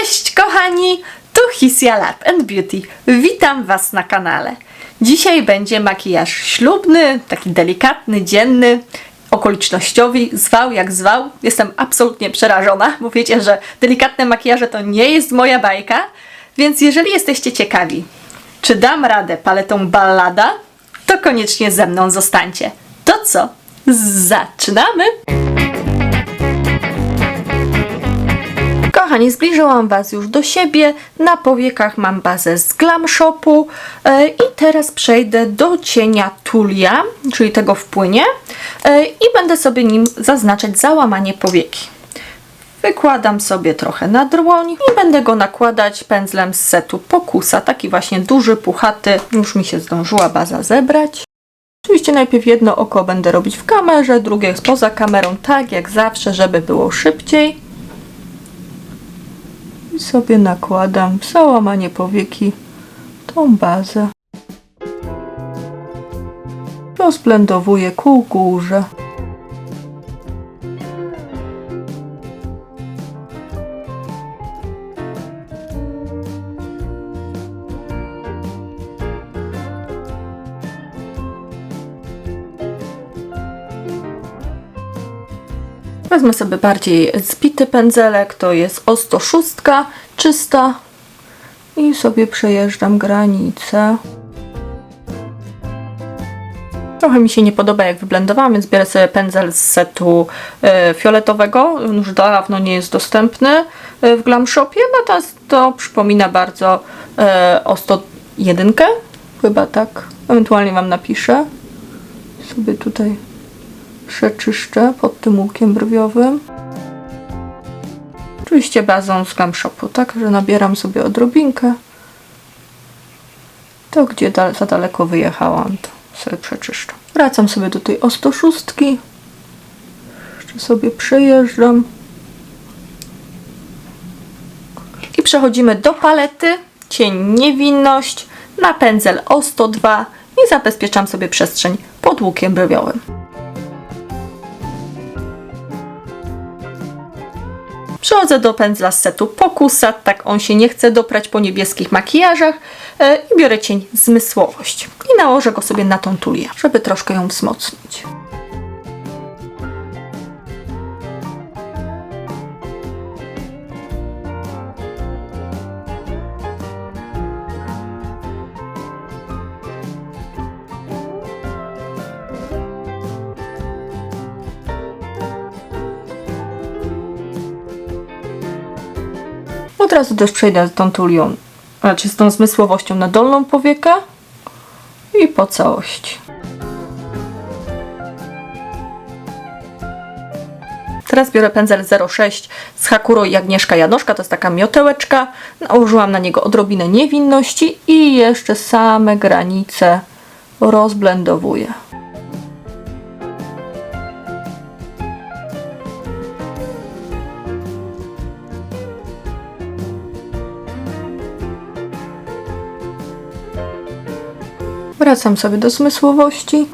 Cześć kochani, tu Hisia Lab and Beauty. Witam Was na kanale. Dzisiaj będzie makijaż ślubny, taki delikatny, dzienny, okolicznościowy, zwał jak zwał. Jestem absolutnie przerażona, bo wiecie, że delikatne makijaże to nie jest moja bajka. Więc jeżeli jesteście ciekawi, czy dam radę paletą ballada, to koniecznie ze mną zostańcie. To co? Zaczynamy! Kochani, zbliżyłam Was już do siebie. Na powiekach mam bazę z Glam Shopu e, i teraz przejdę do cienia Tulia, czyli tego w płynie e, i będę sobie nim zaznaczać załamanie powieki. Wykładam sobie trochę na dłoń i będę go nakładać pędzlem z setu Pokusa, taki właśnie duży, puchaty. Już mi się zdążyła baza zebrać. Oczywiście najpierw jedno oko będę robić w kamerze, drugie poza kamerą, tak jak zawsze, żeby było szybciej. I sobie nakładam w załamanie powieki tą bazę. Rozblendowuję ku górze. Wezmę sobie bardziej zbity pędzelek, to jest o 106, czysta i sobie przejeżdżam granicę. Trochę mi się nie podoba jak wyblendowałam, więc biorę sobie pędzel z setu e, fioletowego, on już dawno nie jest dostępny e, w Glam Shopie, natomiast to przypomina bardzo e, o 101, chyba tak, ewentualnie Wam napiszę. Sobie tutaj przeczyszczę pod tym łukiem brwiowym. Oczywiście bazą z Glam Shopu, tak, że nabieram sobie odrobinkę. To gdzie da za daleko wyjechałam, to sobie przeczyszczę. Wracam sobie do tej o 106. Jeszcze sobie przejeżdżam. I przechodzimy do palety. Cień Niewinność na pędzel o 102 i zabezpieczam sobie przestrzeń pod łukiem brwiowym. Przechodzę do pędzla z setu Pokusa, tak on się nie chce doprać po niebieskich makijażach e, i biorę cień Zmysłowość i nałożę go sobie na tą tulię, żeby troszkę ją wzmocnić. Razu też przejdę z tą tulią, znaczy z tą zmysłowością na dolną powiekę i po całości. Teraz biorę pędzel 06 z Hakuro i Agnieszka Janoszka, to jest taka miotełeczka. Nałożyłam na niego odrobinę niewinności i jeszcze same granice rozblendowuję. Wracam sobie do zmysłowości.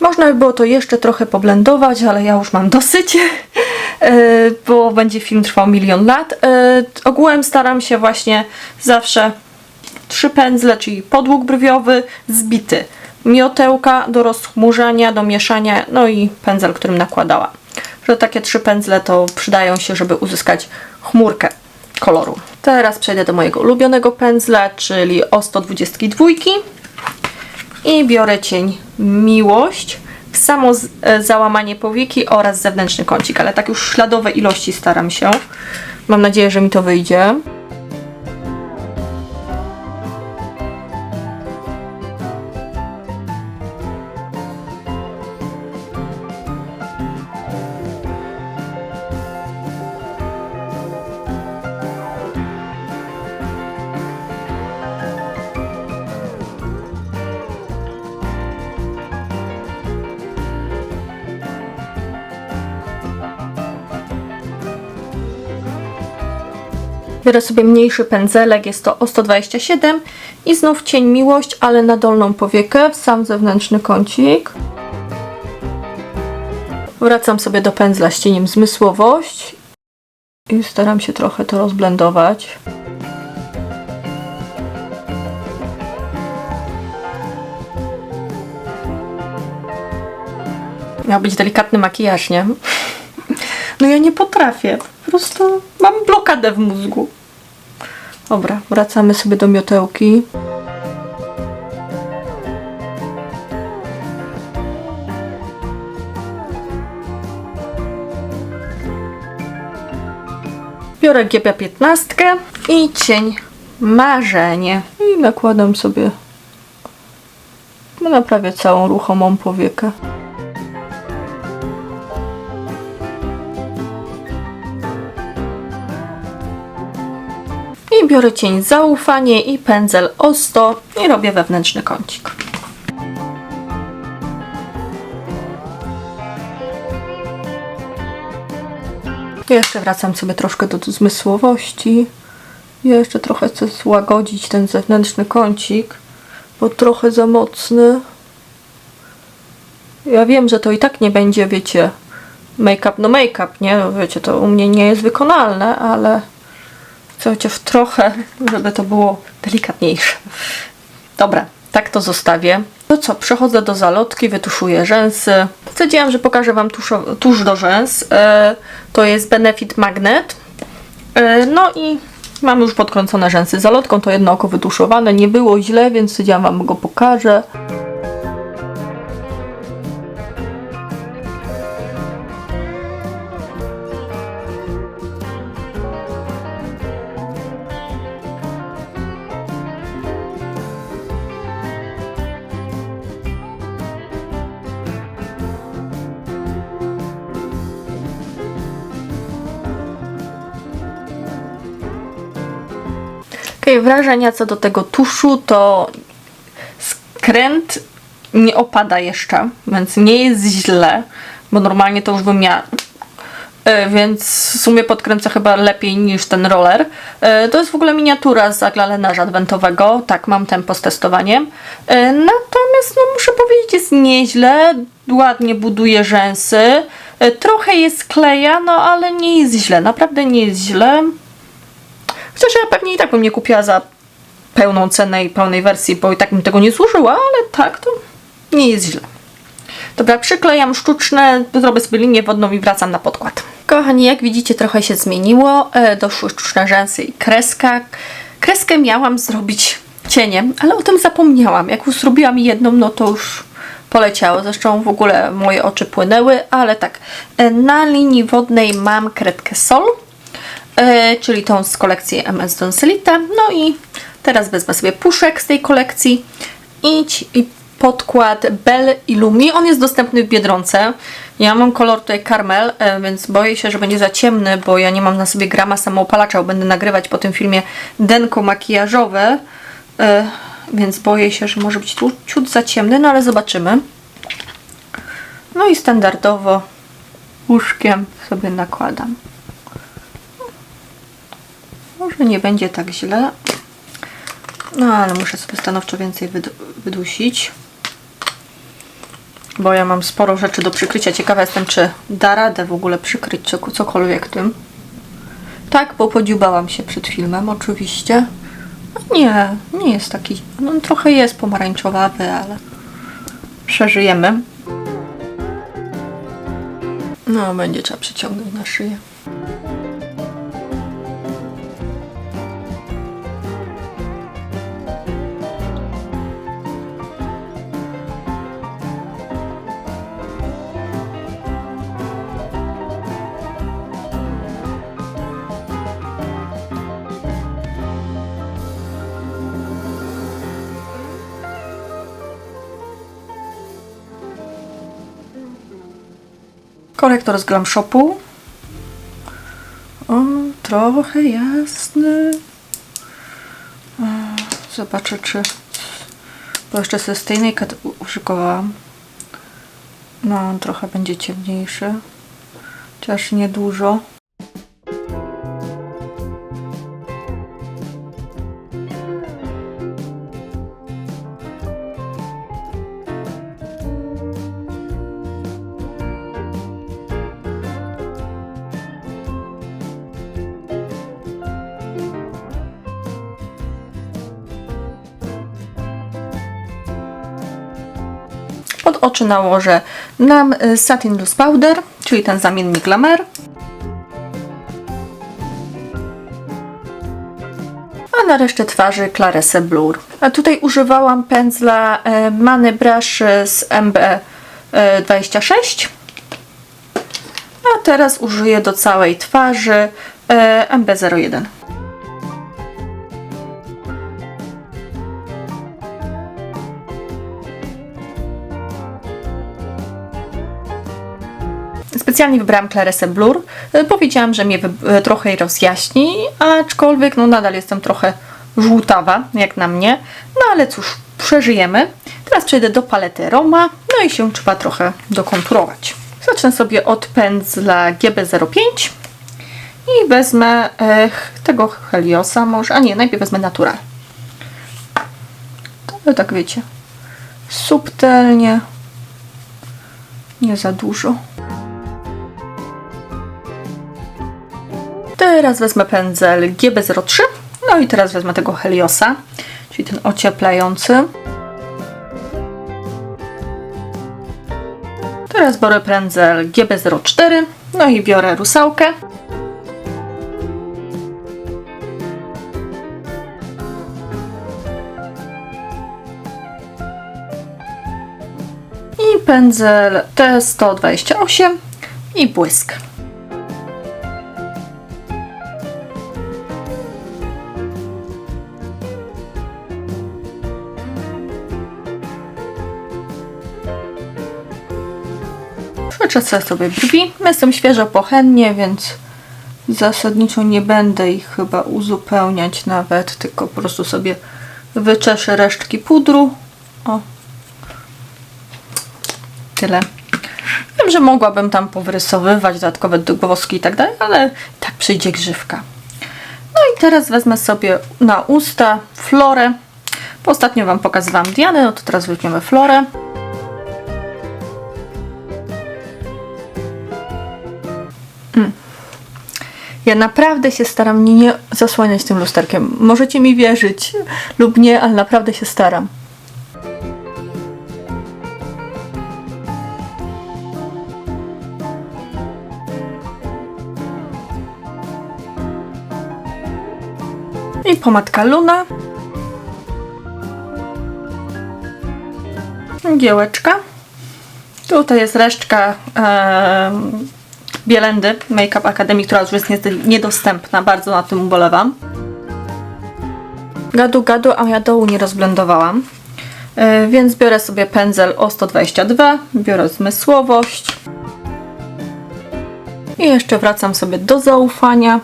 Można by było to jeszcze trochę poblendować, ale ja już mam dosyć, bo będzie film trwał milion lat. E, Ogółem staram się właśnie zawsze trzy pędzle, czyli podłóg brwiowy, zbity, miotełka do rozchmurzania, do mieszania, no i pędzel, którym nakładałam. Że takie trzy pędzle to przydają się, żeby uzyskać chmurkę koloru. Teraz przejdę do mojego ulubionego pędzla, czyli o 122 i biorę cień Miłość samo e, załamanie powieki oraz zewnętrzny kącik, ale tak już śladowe ilości staram się. Mam nadzieję, że mi to wyjdzie. Biorę sobie mniejszy pędzelek, jest to o 127 i znów cień miłość, ale na dolną powiekę, w sam zewnętrzny kącik. Wracam sobie do pędzla z cieniem zmysłowość i staram się trochę to rozblendować. Miał być delikatny makijaż, nie? No ja nie potrafię. Po prostu mam blokadę w mózgu. Dobra, wracamy sobie do miotełki. Biorę GP15 i cień marzenie. I nakładam sobie na prawie całą ruchomą powiekę. I biorę cień zaufanie i pędzel o 100 i robię wewnętrzny kącik. Jeszcze wracam sobie troszkę do zmysłowości. Jeszcze trochę chcę złagodzić ten zewnętrzny kącik, bo trochę za mocny. Ja wiem, że to i tak nie będzie, wiecie, make-up no make-up, nie? No wiecie, to u mnie nie jest wykonalne, ale chcę chociaż trochę, żeby to było delikatniejsze. Dobra, tak to zostawię. To co, przechodzę do zalotki, wytuszuję rzęsy. Stwierdziłam, że pokażę Wam tuszo- tusz do rzęs. E, to jest Benefit Magnet. E, no i mam już podkręcone rzęsy zalotką, to jedno oko wytuszowane. Nie było źle, więc stwierdziłam Wam go pokażę. Okej, wrażenia co do tego tuszu to skręt nie opada jeszcze, więc nie jest źle, bo normalnie to już bym miała. E, Więc w sumie podkręcę chyba lepiej niż ten roller. E, To jest w ogóle miniatura z aglalenarza adwentowego. Tak, mam tempo z testowaniem. E, Natomiast no, muszę powiedzieć, jest nieźle. Ładnie buduje rzęsy. Trochę jest kleja, no ale nie jest źle. Naprawdę nie jest źle. Chociaż ja pewnie i tak bym nie kupiła za pełną cenę i pełnej wersji, bo i tak bym tego nie zużyła, ale tak to nie jest źle. Dobra, przyklejam sztuczne, zrobię sobie linię wodną i wracam na podkład. Kochani, jak widzicie trochę się zmieniło. E, doszły sztuczne rzęsy i kreska. Kreskę miałam zrobić cieniem, ale o tym zapomniałam. Jak już zrobiłam jedną, no to już poleciało. Zresztą w ogóle moje oczy płynęły, ale tak. e, Na linii wodnej mam kredkę Sol e, czyli tą z kolekcji MS Doncelita. No i teraz wezmę sobie puszek z tej kolekcji i, i podkład Bell Illumi. On jest dostępny w Biedronce. Ja mam kolor tutaj karmel, e, więc boję się, że będzie za ciemny, bo ja nie mam na sobie grama samoopalacza, bo będę nagrywać po tym filmie denko makijażowe, e, więc boję się, że może być tu ciut za ciemny, no ale zobaczymy. No i standardowo łóżkiem sobie nakładam. Może nie będzie tak źle. No ale muszę sobie stanowczo więcej wydu- wydusić. Bo ja mam sporo rzeczy do przykrycia. Ciekawa jestem, czy da radę w ogóle przykryć co- cokolwiek tym. Tak, bo podziubałam się przed filmem, oczywiście. Nie, nie jest taki. No trochę jest pomarańczowawy, ale przeżyjemy. No, będzie trzeba przyciągnąć na szyję. Korektor z Glam Shopu. O, trochę jasny. O, Zobaczę, czy... Bo jeszcze z tej kat uszykowałam. No, trochę będzie ciemniejszy. Chociaż nie dużo. Oczy nałożę nam y, Satin Loose Powder, czyli ten zamiennik Glamour. A na resztę twarzy Claresse Blur. A tutaj używałam pędzla Many Brush z MB26. A teraz użyję do całej twarzy e, MB01. Specjalnie wybrałam Claresse Blur. E, Powiedziałam, że mnie e, trochę jej rozjaśni, aczkolwiek no nadal jestem trochę żółtawa, jak na mnie. No ale cóż, przeżyjemy. Teraz przejdę do palety Roma, no i się trzeba trochę dokonturować. Zacznę sobie od pędzla GB05 i wezmę e, tego Heliosa może, a nie, najpierw wezmę Natural. To tak wiecie, subtelnie, nie za dużo. Teraz wezmę pędzel GB03. No i teraz wezmę tego Heliosa, czyli ten ocieplający. Teraz biorę pędzel GB04. No i biorę rusałkę. I pędzel T128 i błysk. Przeczesę sobie brwi. Jestem świeżo pochennie, więc zasadniczo nie będę ich chyba uzupełniać nawet, tylko po prostu sobie wyczeszę resztki pudru. O. Tyle. Wiem, że mogłabym tam powrysowywać dodatkowe dygłoski i tak dalej, ale tak przyjdzie grzywka. No i teraz wezmę sobie na usta florę. Ostatnio Wam pokazywałam Dianę, no to teraz weźmiemy florę. Ja naprawdę się staram nie, zasłaniać tym lusterkiem. Możecie mi wierzyć lub nie, ale naprawdę się staram. I pomadka Luna. Giełeczka. Tutaj jest resztka em, Bielendy Makeup Academy, która już jest niedostępna. Bardzo na tym ubolewam. Gadu, gadu, a ja dołu nie rozblendowałam. E, więc biorę sobie pędzel o 122, biorę zmysłowość. I jeszcze wracam sobie do zaufania.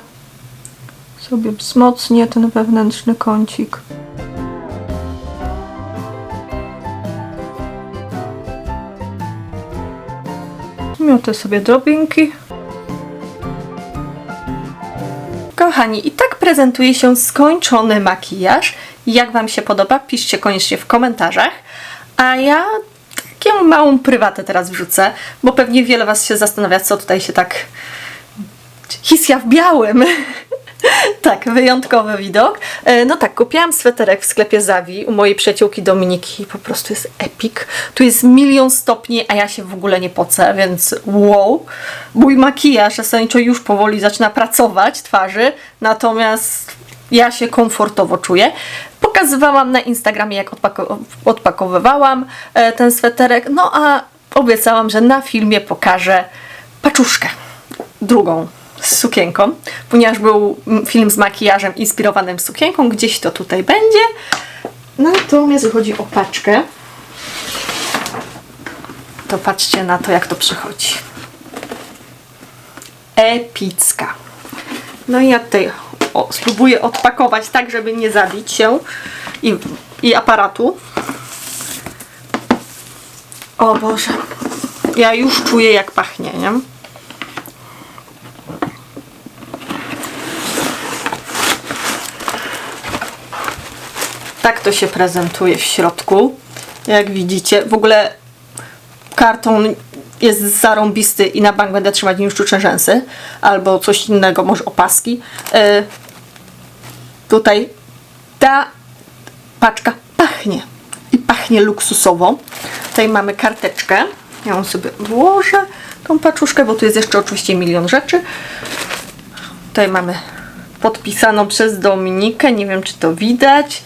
Sobie wzmocnię ten wewnętrzny kącik. Miotę sobie drobinki. Kochani, i tak prezentuje się skończony makijaż. Jak Wam się podoba, piszcie koniecznie w komentarzach. A ja taką małą prywatę teraz wrzucę, bo pewnie wiele Was się zastanawia, co tutaj się tak... Hisja w białym. tak, wyjątkowy widok. E, No tak, kupiłam sweterek w sklepie Zawi u mojej przyjaciółki Dominiki. Po prostu jest epic. Tu jest milion stopni, a ja się w ogóle nie pocę, więc wow. Mój makijaż zasadniczo już powoli zaczyna pracować twarzy, natomiast ja się komfortowo czuję. Pokazywałam na Instagramie, jak odpako- odpakowywałam e, ten sweterek, no a obiecałam, że na filmie pokażę paczuszkę drugą z sukienką, ponieważ był film z makijażem inspirowanym sukienką, gdzieś to tutaj będzie. Natomiast jeśli chodzi o paczkę, to patrzcie na to, jak to przychodzi. Epicka. No i ja tutaj o, spróbuję odpakować tak, żeby nie zabić się i, i aparatu. O Boże. Ja już czuję, jak pachnie, nie? Tak to się prezentuje w środku. Jak widzicie, w ogóle karton jest zarąbisty i na bank będę trzymać nim sztuczne rzęsy albo coś innego, może opaski. E, tutaj ta paczka pachnie. i pachnie luksusowo. Tutaj mamy karteczkę. Ja ją sobie włożę, tą paczuszkę, bo tu jest jeszcze oczywiście milion rzeczy. Tutaj mamy podpisaną przez Dominikę. Nie wiem, czy to widać.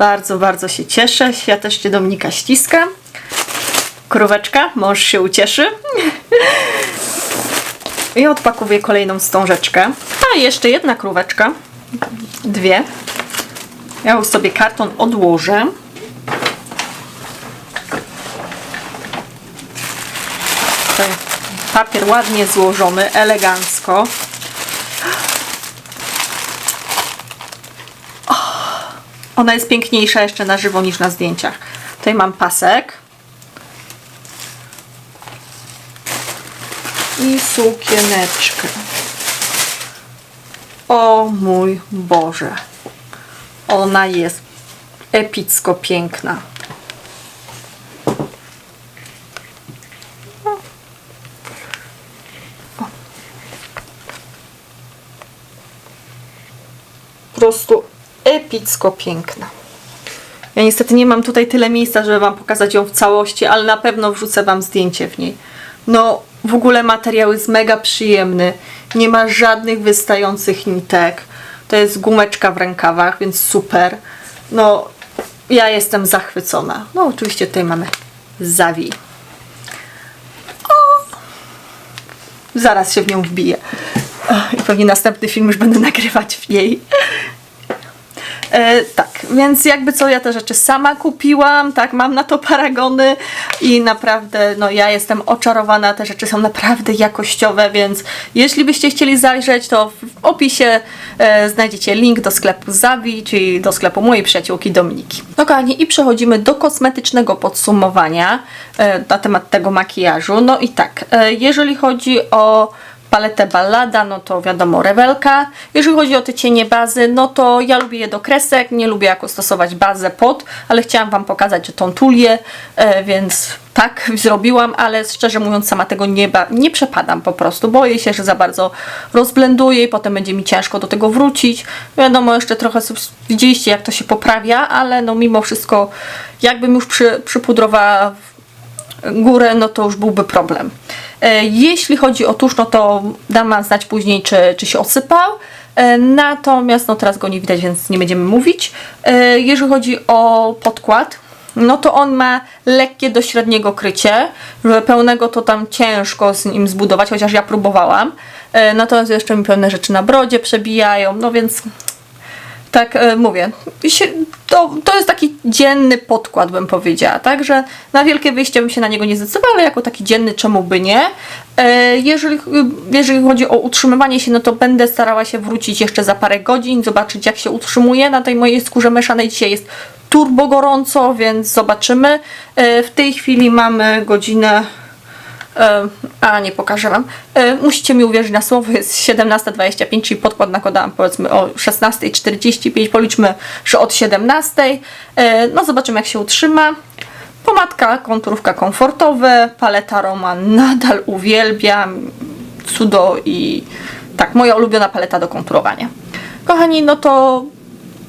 Bardzo, bardzo się cieszę. Ja też Cię Dominika ściskam. Króweczka, mąż się ucieszy. I odpakowuję kolejną wstążeczkę. A jeszcze jedna króweczka. Dwie. Ja już sobie karton odłożę. Tutaj papier ładnie złożony, elegancko. Ona jest piękniejsza jeszcze na żywo niż na zdjęciach. Tutaj mam pasek. I sukieneczkę. O mój Boże. Ona jest epicko piękna. Prostu epicko piękna. Ja niestety nie mam tutaj tyle miejsca, żeby Wam pokazać ją w całości, ale na pewno wrzucę Wam zdjęcie w niej. No, w ogóle materiał jest mega przyjemny. Nie ma żadnych wystających nitek. To jest gumeczka w rękawach, więc super. No, ja jestem zachwycona. No, oczywiście tutaj mamy zawij. O! Zaraz się w nią wbiję. I pewnie następny film już będę nagrywać w niej. E, tak, więc jakby co, ja te rzeczy sama kupiłam, tak, mam na to paragony i naprawdę, no ja jestem oczarowana, te rzeczy są naprawdę jakościowe, więc jeśli byście chcieli zajrzeć, to w opisie e, znajdziecie link do sklepu Zawi, czyli do sklepu mojej przyjaciółki Dominiki. No kochani, i przechodzimy do kosmetycznego podsumowania e, na temat tego makijażu. No i tak, e, jeżeli chodzi o paletę Ballada, no to wiadomo rewelka. Jeżeli chodzi o te cienie bazy, no to ja lubię je do kresek, nie lubię jako stosować bazę pod, ale chciałam Wam pokazać, tą tulię, e, więc tak zrobiłam, ale szczerze mówiąc sama tego nie, nie przepadam po prostu. Boję się, że za bardzo rozblenduję i potem będzie mi ciężko do tego wrócić. Wiadomo, jeszcze trochę widzieliście jak to się poprawia, ale no mimo wszystko jakbym już przy, przypudrowała górę, no to już byłby problem. E, Jeśli chodzi o tusz, no to dam znać później, czy, czy się osypał. E, Natomiast no teraz go nie widać, więc nie będziemy mówić. E, Jeżeli chodzi o podkład, no to on ma lekkie do średniego krycie, pełnego to tam ciężko z nim zbudować, chociaż ja próbowałam. Natomiast jeszcze mi pewne rzeczy na brodzie przebijają, no więc tak e, mówię, to, to jest taki dzienny podkład, bym powiedziała, także na wielkie wyjście bym się na niego nie zdecydowała, ale jako taki dzienny, czemu by nie. E, jeżeli, jeżeli chodzi o utrzymywanie się, no to będę starała się wrócić jeszcze za parę godzin, zobaczyć jak się utrzymuje na tej mojej skórze mieszanej. Dzisiaj jest turbo gorąco, więc zobaczymy. E, w tej chwili mamy godzinę a nie pokażę Wam. E, Musicie mi uwierzyć na słowo, jest 17.25, czyli podkład nakładałam powiedzmy o 16.45, policzmy, że od 17.00. E, No zobaczymy jak się utrzyma. Pomadka, konturówka komfortowe, paleta Roman nadal uwielbiam, cudo i tak, moja ulubiona paleta do konturowania. Kochani, no to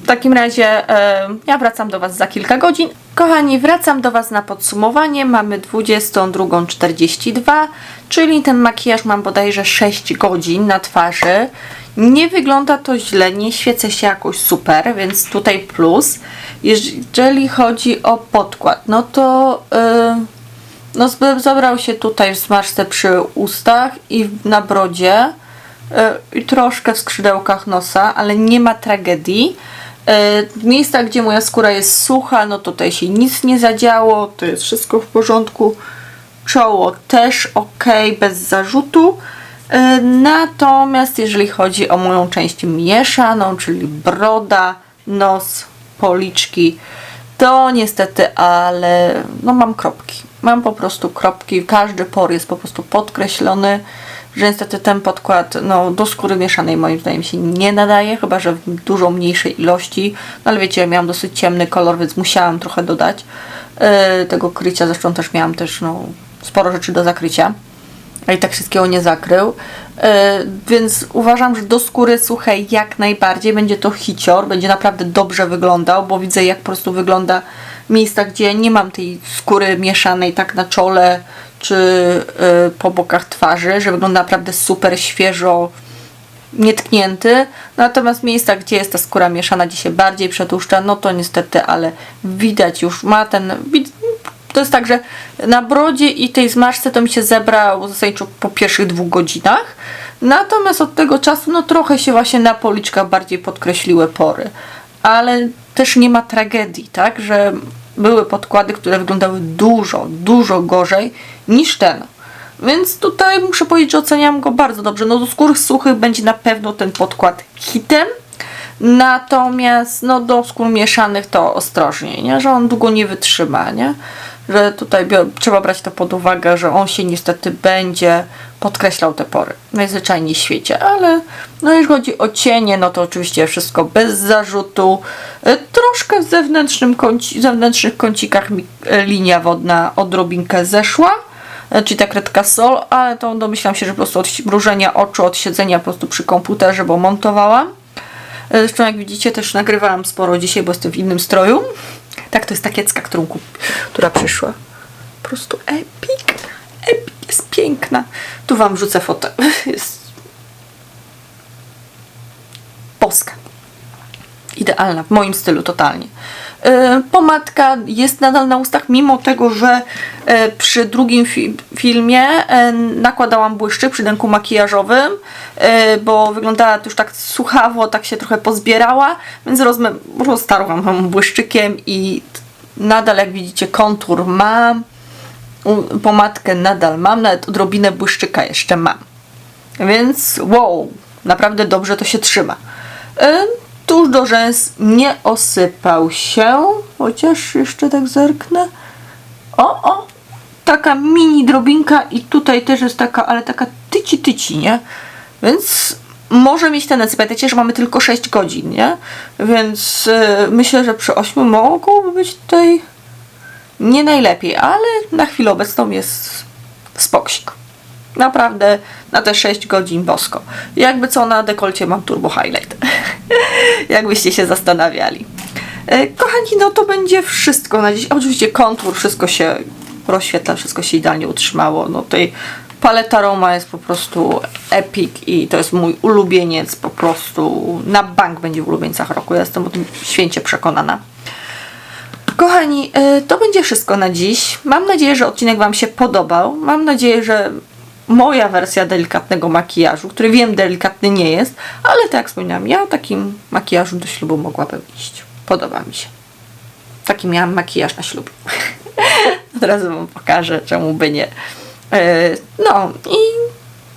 w takim razie e, ja wracam do Was za kilka godzin. Kochani, wracam do Was na podsumowanie. Mamy 22.42, czyli ten makijaż mam bodajże 6 godzin na twarzy. Nie wygląda to źle, nie świecę się jakoś super, więc tutaj plus. Jeżeli chodzi o podkład, no to e, no zabrał się tutaj w smażce przy ustach i na brodzie e, i troszkę w skrzydełkach nosa, ale nie ma tragedii. E, Miejsca, gdzie moja skóra jest sucha, no tutaj się nic nie zadziało, to jest wszystko w porządku. Czoło też ok, bez zarzutu. E, Natomiast jeżeli chodzi o moją część mieszaną, czyli broda, nos, policzki, to niestety, ale no mam kropki. Mam po prostu kropki, każdy por jest po prostu podkreślony, że niestety ten podkład no, do skóry mieszanej moim zdaniem się nie nadaje, chyba że w dużo mniejszej ilości. No ale wiecie, ja miałam dosyć ciemny kolor, więc musiałam trochę dodać e, tego krycia, zresztą też miałam też no, sporo rzeczy do zakrycia a i tak wszystkiego nie zakrył. E, więc uważam, że do skóry suchej jak najbardziej będzie to hicior, będzie naprawdę dobrze wyglądał, bo widzę jak po prostu wygląda miejsca, gdzie nie mam tej skóry mieszanej tak na czole czy y, po bokach twarzy, że wygląda naprawdę super świeżo, nietknięty. Natomiast miejsca, gdzie jest ta skóra mieszana, gdzie się bardziej przetłuszcza, no to niestety, ale widać już ma ten. To jest tak, że na brodzie i tej zmarszce to mi się zebrał zasadniczo po pierwszych dwóch godzinach. Natomiast od tego czasu, no trochę się właśnie na policzkach bardziej podkreśliły pory. Ale też nie ma tragedii, tak? Że były podkłady, które wyglądały dużo, dużo gorzej niż ten. Więc tutaj muszę powiedzieć, że oceniam go bardzo dobrze. No do skór suchych będzie na pewno ten podkład hitem. Natomiast no do skór mieszanych to ostrożnie, nie? że on długo nie wytrzyma, nie? że tutaj trzeba brać to pod uwagę, że on się niestety będzie podkreślał te pory najzwyczajniej w świecie, ale no jeśli chodzi o cienie, no to oczywiście wszystko bez zarzutu. E, Troszkę w zewnętrznym kąci, zewnętrznych kącikach e, linia wodna odrobinkę zeszła, czyli ta kredka sol, ale to domyślam się, że po prostu od mrużenia oczu, od siedzenia po prostu przy komputerze, bo montowałam. E, Zresztą jak widzicie też nagrywałam sporo dzisiaj, bo jestem w innym stroju. Tak, to jest ta kiecka, którą kup... która przyszła. Po prostu epic. Epic, jest piękna. Tu wam wrzucę fotę. Jest boska. Idealna, w moim stylu totalnie. E, Pomadka jest nadal na ustach, mimo tego, że e, przy drugim fi filmie e, nakładałam błyszczyk przy dęku makijażowym, bo wyglądała to już tak suchawo, tak się trochę pozbierała, więc roztarłam ją błyszczykiem i nadal jak widzicie kontur mam, pomadkę nadal mam, nawet odrobinę błyszczyka jeszcze mam. Więc wow, naprawdę dobrze to się trzyma. Tuż do rzęs nie osypał się, chociaż jeszcze tak zerknę. O, o, taka mini drobinka i tutaj też jest taka, ale taka tyci tyci, nie? Więc może mieć tendencję. Pamiętajcie, że mamy tylko 6 godzin, nie? Więc e, myślę, że przy 8 mogłoby być tutaj nie najlepiej, ale na chwilę obecną jest spoksik. Naprawdę na te 6 godzin bosko. Jakby co na dekolcie mam turbo highlight. Jakbyście się zastanawiali. E, Kochani, no to będzie wszystko na dziś. Oczywiście kontur, wszystko się rozświetla, wszystko się idealnie utrzymało. No tutaj paleta Roma jest po prostu epic i to jest mój ulubieniec po prostu na bank będzie w ulubieńcach roku. Ja jestem o tym święcie przekonana. Kochani, y, to będzie wszystko na dziś. Mam nadzieję, że odcinek Wam się podobał. Mam nadzieję, że moja wersja delikatnego makijażu, który wiem delikatny nie jest, ale tak jak wspomniałam, ja takim makijażem do ślubu mogłabym iść. Podoba mi się. Taki miałam makijaż na ślub. Od razu Wam pokażę, czemu by nie. Y, No i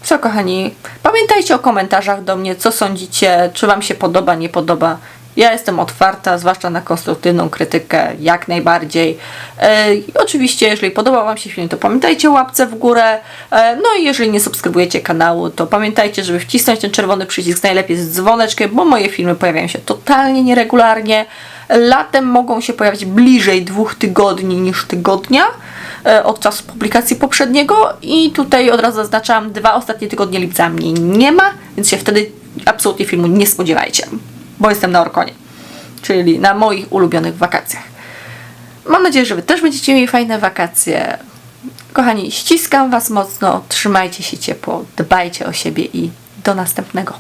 co kochani, pamiętajcie o komentarzach do mnie, co sądzicie, czy Wam się podoba, nie podoba. Ja jestem otwarta, zwłaszcza na konstruktywną krytykę, jak najbardziej. E, oczywiście, jeżeli podobał Wam się film, to pamiętajcie łapce w górę. E, no i jeżeli nie subskrybujecie kanału, to pamiętajcie, żeby wcisnąć ten czerwony przycisk, najlepiej z dzwoneczkiem, bo moje filmy pojawiają się totalnie nieregularnie. Latem mogą się pojawić bliżej dwóch tygodni niż tygodnia e, od czasu publikacji poprzedniego i tutaj od razu zaznaczam, dwa ostatnie tygodnie lipca mnie nie ma, więc się wtedy absolutnie filmu nie spodziewajcie, bo jestem na Orkonie, czyli na moich ulubionych wakacjach. Mam nadzieję, że Wy też będziecie mieli fajne wakacje. Kochani, ściskam Was mocno, trzymajcie się ciepło, dbajcie o siebie i do następnego.